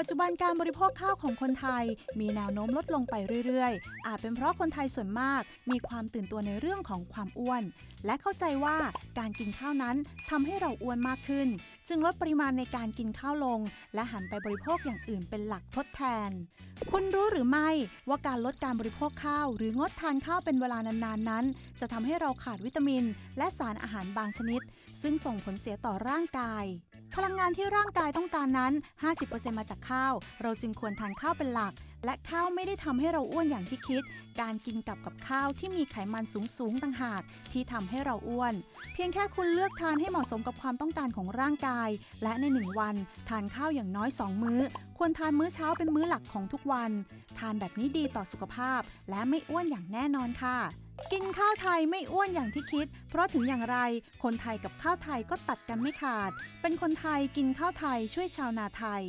ปัจจุบันการบริโภคข้าวของคนไทย มีแนวโน้มลดลงไปเรื่อยๆ อาจเป็นเพราะคนไทยส่วนมาก มีความตื่นตัวในเรื่องของความอ้วน และเข้าใจว่าการกินข้าวนั้นทำให้เราอ้วนมากขึ้น จึงลดปริมาณในการกินข้าวลง และหันไปบริโภคอย่างอื่นเป็นหลักทดแทน คุณรู้หรือไม่ว่าการลดการบริโภคข้าว หรืองดทานข้าวเป็นเวลานานๆนั้น จะทำให้เราขาดวิตามิน และสารอาหารบางชนิด ซึ่งส่งผลเสียต่อร่างกาย พลังงานที่ร่างกายต้องการนั้น 50%มาจากข้าว เราจึงควรทานข้าวเป็นหลัก และข้าวไม่ได้ทำให้เราอ้วนอย่างที่คิด การกินกับกับข้าวที่มีไขมันสูงๆต่างหากที่ทำให้เราอ้วน เพียงแค่คุณเลือกทานให้เหมาะสมกับความต้องการของร่างกาย และในหนึ่งวัน ทานข้าวอย่างน้อย 2 มื้อ ควรทานมื้อเช้าเป็นมื้อหลักของทุกวัน ทานแบบนี้ดีต่อสุขภาพ และไม่อ้วนอย่างแน่นอนค่ะกินข้าวไทยไม่อ้วนอย่างที่คิด เพราะถึงอย่างไร คนไทยกับข้าวไทยก็ตัดกันไม่ขาด เป็นคนไทยกินข้าวไทยช่วยชาวนาไทย